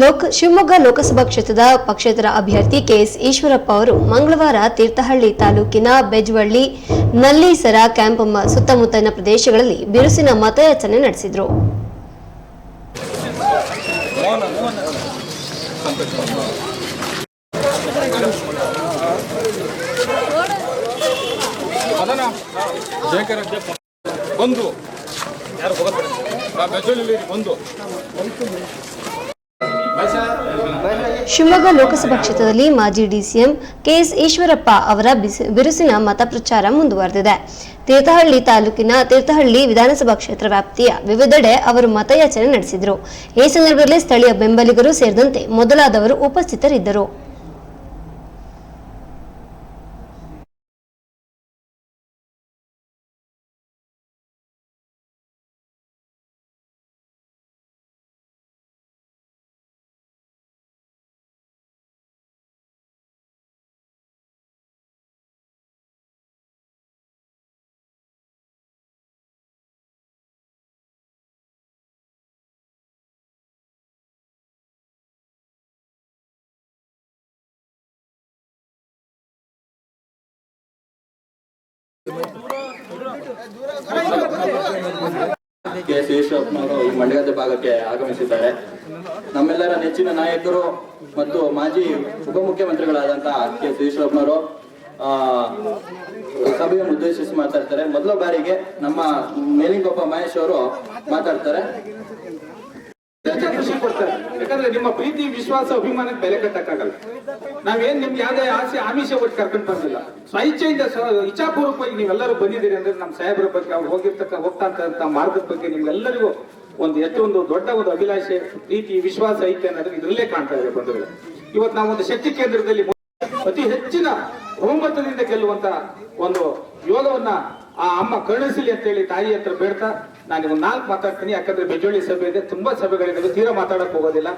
ಲೋಕ ಶಿವಮೊಗ್ಗ ಲೋಕಸಭಾ ಕ್ಷೇತ್ರದ ಪಕ್ಷೇತರ ಅಭ್ಯರ್ಥಿ ಕೆಎಸ್ ಈಶ್ವರಪ್ಪ ಅವರು ಮಂಗಳವಾರ ತೀರ್ಥಹಳ್ಳಿ ತಾಲೂಕಿನ ಬೆಜ್ವಳ್ಳಿ ನಲ್ಲೀಸರ ಕ್ಯಾಂಪ್ ಸುತ್ತಮುತ್ತಲಿನ ಪ್ರದೇಶಗಳಲ್ಲಿ ಬಿರುಸಿನ ಮತಯಾಚನೆ ನಡೆಸಿದರು. ಶಿವಮೊಗ್ಗ ಲೋಕಸಭಾ ಕ್ಷೇತ್ರದಲ್ಲಿ ಮಾಜಿ ಡಿಸಿಎಂ ಕೆಎಸ್ ಈಶ್ವರಪ್ಪ ಅವರ ಬಿರುಸಿನ ಮತ ಪ್ರಚಾರ ಮುಂದುವರೆದಿದೆ. ತೀರ್ಥಹಳ್ಳಿ ತಾಲೂಕಿನ ತೀರ್ಥಹಳ್ಳಿ ವಿಧಾನಸಭಾ ಕ್ಷೇತ್ರ ವ್ಯಾಪ್ತಿಯ ವಿವಿಧೆಡೆ ಅವರು ಮತಯಾಚನೆ ನಡೆಸಿದರು. ಈ ಸಂದರ್ಭದಲ್ಲಿ ಸ್ಥಳೀಯ ಬೆಂಬಲಿಗರು ಸೇರಿದಂತೆ ಮೊದಲಾದವರು ಉಪಸ್ಥಿತರಿದ್ದರು. ಕೆ ಈ ಮಂಡ್ಯದ ಭಾಗಕ್ಕೆ ಆಗಮಿಸಿದ್ದಾರೆ. ನಮ್ಮೆಲ್ಲರ ನೆಚ್ಚಿನ ನಾಯಕರು ಮತ್ತು ಮಾಜಿ ಉಪಮುಖ್ಯಮಂತ್ರಿಗಳಾದಂತಹ ಕೆ ಎಸ್ ಈಶ್ವರಪ್ಪನವರು ಆ, ಸಭೆಯನ್ನು ಉದ್ದೇಶಿಸಿ ಮಾತಾಡ್ತಾರೆ. ಮೊದಲ ಬಾರಿಗೆ ನಮ್ಮ ಮೇಲಿಂಗೊಪ್ಪ ಮಹೇಶ್ ಅವರು ಮಾತಾಡ್ತಾರೆ. ಖುಷಿ ಕೊಡ್ತಾರೆ. ಯಾಕಂದ್ರೆ ನಿಮ್ಮ ಪ್ರೀತಿ, ವಿಶ್ವಾಸ, ಅಭಿಮಾನಕ್ಕೆ ಬೆಲೆ ಕಟ್ಟಕ್ಕಾಗಲ್ಲ. ನಾವೇನ್ ನಿಮ್ಗೆ ಯಾವ್ದೇ ಆಸೆ, ಆಮಿಷ ಒಟ್ಟು ಕರ್ಕೊಂಡ್ ಬಂದಿಲ್ಲ. ಸ್ವಇಚ್ಛೆಯಿಂದ ಸ್ವ- ಇಚ್ಛಾಪೂರ್ವಕವಾಗಿ ನೀವೆಲ್ಲರೂ ಬಂದಿದ್ದೀರಿ ಅಂದ್ರೆ ನಮ್ಮ ಸಾಹೇಬರ ಬಗ್ಗೆ ಅವ್ರು ಹೋಗಿರ್ತಕ್ಕ ಹೋಗ್ತಾ ಮಾರ್ಗದ ಬಗ್ಗೆ ನಿಮ್ಗೆಲ್ಲರಿಗೂ ಒಂದು ಎಷ್ಟೊಂದು ದೊಡ್ಡ ಒಂದು ಅಭಿಲಾಷೆ, ಪ್ರೀತಿ, ವಿಶ್ವಾಸ ಐತೆ ಅನ್ನೋದು ಇದರಲ್ಲೇ ಕಾಣ್ತಾ ಇದೆ ಬಂಧುಗಳು. ಇವತ್ತು ನಾವು ಒಂದು ಶಕ್ತಿ ಕೇಂದ್ರದಲ್ಲಿ ಅತಿ ಹೆಚ್ಚಿನ ಬಹುಮತದಿಂದ ಗೆಲ್ಲುವಂತ ಒಂದು ಯೋಗವನ್ನ ಆ ಅಮ್ಮ ಕರುಣಿಸಲಿ ಅಂತ ಹೇಳಿ ತಾಯಿ ಹತ್ರ ಬೇಡ್ತಾ ನಾನು ಇವಾಗ ನಾಲ್ಕು ಮಾತಾಡ್ತೀನಿ ಯಾಕಂದ್ರೆ ಬೆಜೋಳಿ ಸಭೆ ಇದೆ ತುಂಬಾ ಸಭೆಗಳಿದ್ದಾವೆ ತೀರಾ ಮಾತಾಡಕ್ ಹೋಗೋದಿಲ್ಲ.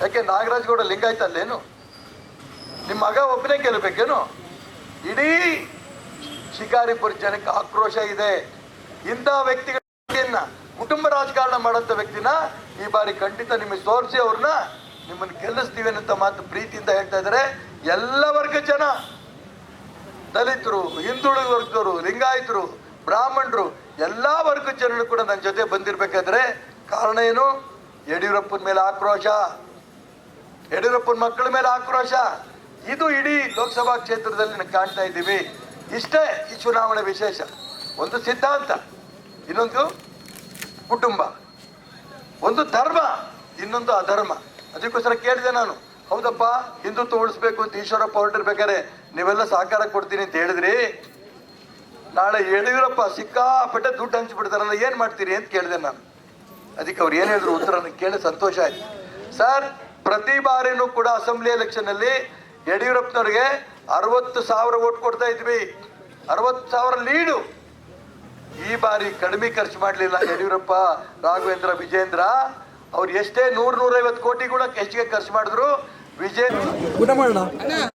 ಯಾಕೆ ನಾಗರಾಜ್ ಗೌಡ ಲಿಂಗಾಯಿತ ಅಲ್ಲೇನು? ನಿಮ್ಮ ಮಗ ಒಬ್ಬನೇ ಗೆಲ್ಲಬೇಕೇನು? ಇಡೀ ಶಿಕಾರಿಪುರ ಜನಕ್ಕೆ ಆಕ್ರೋಶ ಇದೆ. ಇಂಥ ವ್ಯಕ್ತಿಗಳನ್ನ, ಕುಟುಂಬ ರಾಜಕಾರಣ ಮಾಡೋಂಥ ವ್ಯಕ್ತಿನ ಈ ಬಾರಿ ಖಂಡಿತ ನಿಮಗೆ ತೋರಿಸಿ ಅವ್ರನ್ನ ನಿಮ್ಮನ್ನು ಗೆಲ್ಲಿಸ್ತೀವಿ ಅನ್ನೋಂಥ ಮಾತು ಪ್ರೀತಿಯಿಂದ ಹೇಳ್ತಾ ಇದ್ದಾರೆ. ಎಲ್ಲ ವರ್ಗ ಜನ, ದಲಿತರು ಹಿಂದುಳಿದ ವರ್ಗದವರು ಲಿಂಗಾಯತರು, ಬ್ರಾಹ್ಮಣರು, ಎಲ್ಲ ವರ್ಗದ ಜನರು ಕೂಡ ನನ್ನ ಜೊತೆ ಬಂದಿರಬೇಕಾದ್ರೆ ಕಾರಣ ಏನು? ಯಡಿಯೂರಪ್ಪನ ಮೇಲೆ ಆಕ್ರೋಶ. ಯಡಿಯೂರಪ್ಪನ ಮಕ್ಕಳ ಮೇಲೆ ಆಕ್ರೋಶ. ಇದು ಇಡೀ ಲೋಕಸಭಾ ಕ್ಷೇತ್ರದಲ್ಲಿ ಕಾಣ್ತಾ ಇದ್ದೀವಿ. ಇಷ್ಟೇ ಈ ಚುನಾವಣೆ ವಿಶೇಷ. ಒಂದು ಸಿದ್ಧಾಂತ, ಇನ್ನೊಂದು ಕುಟುಂಬ, ಒಂದು ಧರ್ಮ, ಇನ್ನೊಂದು ಅಧರ್ಮ. ಅದಕ್ಕೋಸ್ಕರ ಕೇಳಿದೆ ನಾನು, ಹೌದಪ್ಪ, ಹಿಂದುತ್ವ ಉಳಿಸ್ಬೇಕು ಅಂತ ಈಶ್ವರಪ್ಪ ಹೊರಟಿರ್ಬೇಕಾರೆ ನೀವೆಲ್ಲ ಸಹಕಾರ ಕೊಡ್ತೀನಿ ಅಂತ ಹೇಳಿದ್ರಿ. ನಾಳೆ ಯಡಿಯೂರಪ್ಪ ಸಿಕ್ಕಾಪಟ್ಟೆ ದುಡ್ಡು ಹಂಚಿಬಿಡ್ತಾರಲ್ಲ, ಏನು ಮಾಡ್ತೀರಿ ಅಂತ ಕೇಳಿದೆ ನಾನು. ಅದಕ್ಕೆ ಅವ್ರು ಏನು ಹೇಳಿದ್ರು ಉತ್ತರ ನನಗೆ ಕೇಳಿ ಸಂತೋಷ ಆಯ್ತು. ಸರ್ ಪ್ರತಿ ಬಾರಿನೂ ಕೂಡ ಅಸೆಂಬ್ಲಿ ಎಲೆಕ್ಷನ್ ಅಲ್ಲಿ ಯಡಿಯೂರಪ್ಪನವ್ರಿಗೆ ಅರವತ್ತು ಸಾವಿರ ಓಟ್ ಕೊಡ್ತಾ ಇದ್ವಿ. ಅರವತ್ತು ಸಾವಿರ ಲೀಡು. ಈ ಬಾರಿ ಕಡಿಮೆ ಖರ್ಚು ಮಾಡಲಿಲ್ಲ ಯಡಿಯೂರಪ್ಪ, ರಾಘವೇಂದ್ರ, ವಿಜೇಂದ್ರ. ಅವ್ರು ಎಷ್ಟೇ ನೂರ್ ನೂರೈವತ್ತು ಕೋಟಿ ಕೂಡ ಹೆಚ್ಚಿಗೆ ಖರ್ಚು ಮಾಡಿದ್ರು. ವಿಜೇಂದ್ರ